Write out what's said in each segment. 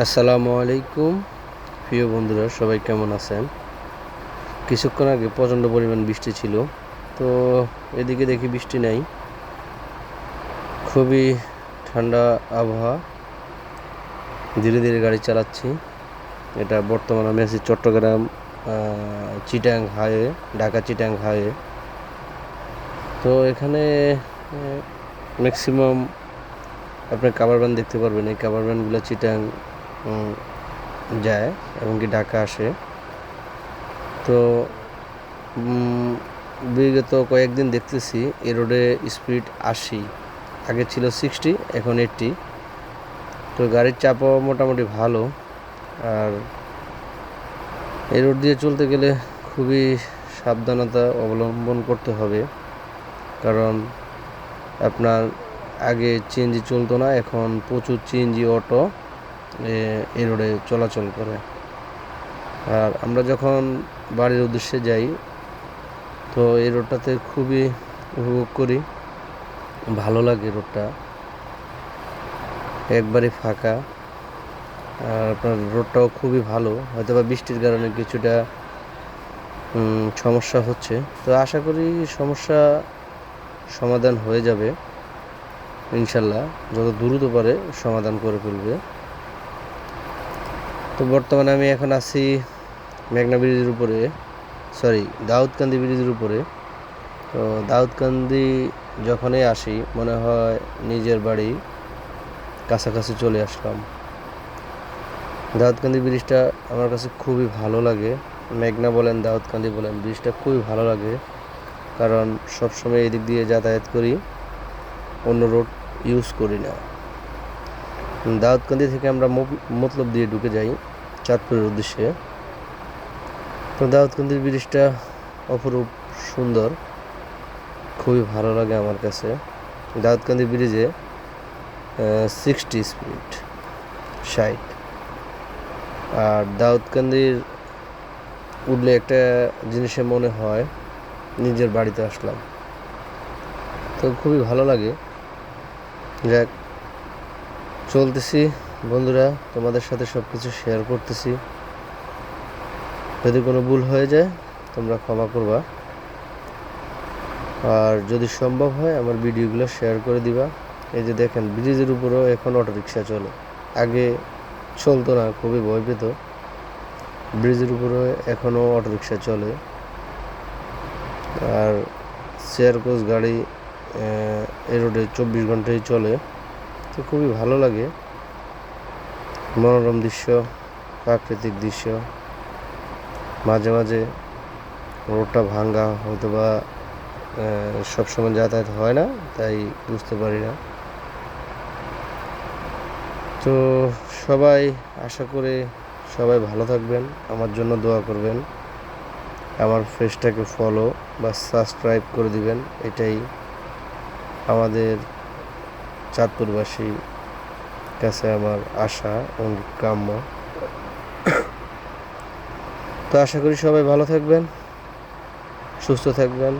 আসসালামু আলাইকুম। প্রিয় বন্ধুরা, সবাই কেমন আছেন? কিছুক্ষণ আগে প্রচণ্ড পরিমাণ বৃষ্টি ছিল, তো এদিকে দেখি বৃষ্টি নাই। খুবই ঠান্ডা আবহাওয়া। ধীরে ধীরে গাড়ি চালাচ্ছি। এটা বর্তমানে আমি আছি চট্টগ্রাম চিটাং হাইওয়ে, ঢাকা চিটাং হাইওয়ে। তো এখানে ম্যাক্সিমাম আপনি কাভার ভ্যান দেখতে পারবেন। এই কাভার ভ্যানগুলো চিটাং যায় এবং কি ঢাকা আসে। তো বিগত কয়েকদিন দেখতেছি এ রোডে স্পিড আশি, আগে ছিল সিক্সটি এখন এইটটি তো গাড়ির চাপও মোটামুটি ভালো। আর এই রোড দিয়ে চলতে গেলে খুবই সাবধানতা অবলম্বন করতে হবে। কারণ আপনার আগে চিএনজি চলতো না, এখন প্রচুর চিএনজি অটো। এই রোডে চলাচল করে। আর আমরা যখন বাড়ির উদ্দেশ্যে যাই, তো এই রোডটাতে খুবই উপভোগ করি। ভালো লাগে রোডটা। একবারে ফাঁকা। আর আপনার রোডটাও খুবই ভালো। হয়তো বা বৃষ্টির কারণে কিছুটা সমস্যা হচ্ছে। তো আশা করি সমস্যা সমাধান হয়ে যাবে। ইনশাল্লাহ। যত দ্রুত পারে সমাধান করে ফেলবে। তো বর্তমানে আমি এখন আছি মেঘনা ব্রিজের উপরে। সরি দাউদকান্দি ব্রিজের উপরে। তো দাউদকান্দি যখনই আসি, মনে হয় নিজের বাড়ি কাছাকাছি চলে আসলাম। দাউদকান্দি ব্রিজটা আমার কাছে খুবই ভালো লাগে। মেঘনা বলেন, দাউদকান্দি বলেন, ব্রিজটা খুবই ভালো লাগে। কারণ সবসময় এদিক দিয়ে যাতায়াত করি, অন্য রোড ইউজ করি না। দাউদকান্দি থেকে আমরা মতলব দিয়ে ঢুকে যাই। চাঁদপুরের উদ্দেশ্যে। তো দাউদকান্দির ব্রিজটা অপরূপ সুন্দর। খুবই ভালো লাগে আমার কাছে। দাউদকান্দি ব্রিজে সিক্সটি স্পিড ষাট। আর দাউদকান্দির উঠলে একটা জিনিসে মনে হয়, নিজের বাড়িতে আসলাম। তো খুবই ভালো লাগে। যাক, চলতেছি। বন্ধুরা, তোমাদের সাথে সব কিছু শেয়ার করতেছি। যদি কোনো ভুল হয়ে যায়, তোমরা ক্ষমা করবা। আর যদি সম্ভব হয়, আমার ভিডিওগুলো শেয়ার করে দিবা। এই যে দেখেন, ব্রিজের উপরেও এখন অটোরিকশা চলে। আগে চলতো না, খুবই ভয় পেত। ব্রিজের উপরে এখনও অটোরিকশা চলে। আর চেয়ার কোচ গাড়ি এই রোডে চব্বিশ ঘন্টাই চলে। তো খুবই ভালো লাগে। মনোরম দৃশ্য, প্রাকৃতিক দৃশ্য। মাঝে মাঝে রোডটা ভাঙ্গা হয়তো বা সবসময় যাতায়াত হয় না, তাই বুঝতে পারি না। তো সবাই আশা করে সবাই ভালো থাকবেন, আমার জন্য দোয়া করবেন। আমার ফেসটাকে ফলো বা সাবস্ক্রাইব করে দিবেন, এটাই আমাদের চাঁদপুরবাসী কাছে আমার আশা কাম্য তো আশা করি সবাই ভালো থাকবেন, সুস্থ থাকবেন।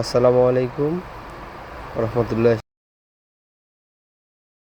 আসসালামু আলাইকুম, রহমতুল্লাহ।